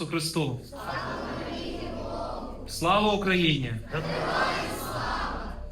Ісусу Христу! Слава Україні!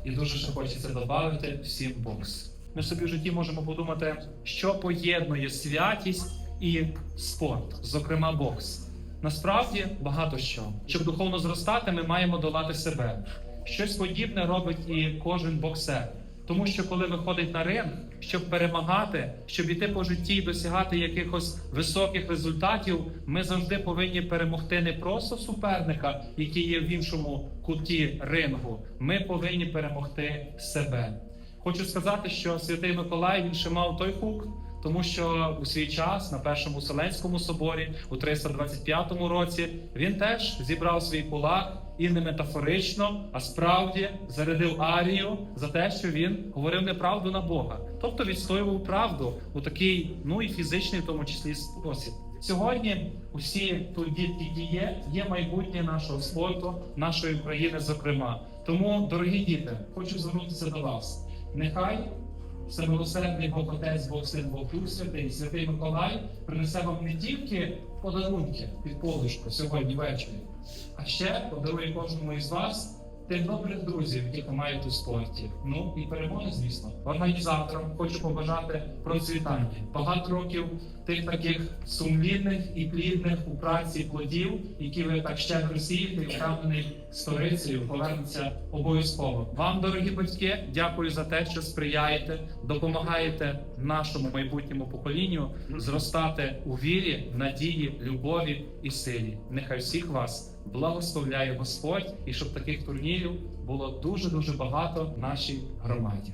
І дуже ще хочеться додати всім бокс. Ми собі в житті можемо подумати, що поєднує святість і спорт, зокрема бокс. Насправді багато що. Щоб духовно зростати, ми маємо долати себе. Щось подібне робить і кожен боксер. Тому що коли виходить на ринг, щоб перемагати, щоб іти по житті і досягати якихось високих результатів, ми завжди повинні перемогти не просто суперника, який є в іншому куті рингу. Ми повинні перемогти себе. Хочу сказати, що святий Миколай він ще мав той хук, тому що у свій час на першому Вселенському соборі у 325 році він теж зібрав свій кулак і не метафорично, а справді зарядив арію за те, що він говорив неправду на Бога, тобто відстоював правду у такий, ну і фізичний, в тому числі спосіб. Сьогодні усі дітки, які є, майбутнє нашого спорту, нашої країни, зокрема. Тому, дорогі діти, хочу звернутися до вас. Нехай Всемилосердний Бог Отець, Бог Син, Бог Дух Святий, Святий Миколай принесе вам не тільки подарунки під подушку сьогодні ввечері, а ще подарує кожному із вас добрих друзів, ви маєте у спорті. Ну і перемоги, звісно. Організаторам хочу побажати процвітання. Багато років тих таких сумлінних і плідних у праці плодів, які ви так щедро сієте, і впевнений сторицею повернеться обов'язково. Вам, дорогі батьки, дякую за те, що сприяєте, допомагаєте нашому майбутньому поколінню зростати у вірі, надії, любові і силі. Нехай всіх вас благословляє Господь, і щоб таких турнірів було дуже дуже багато в нашій громаді.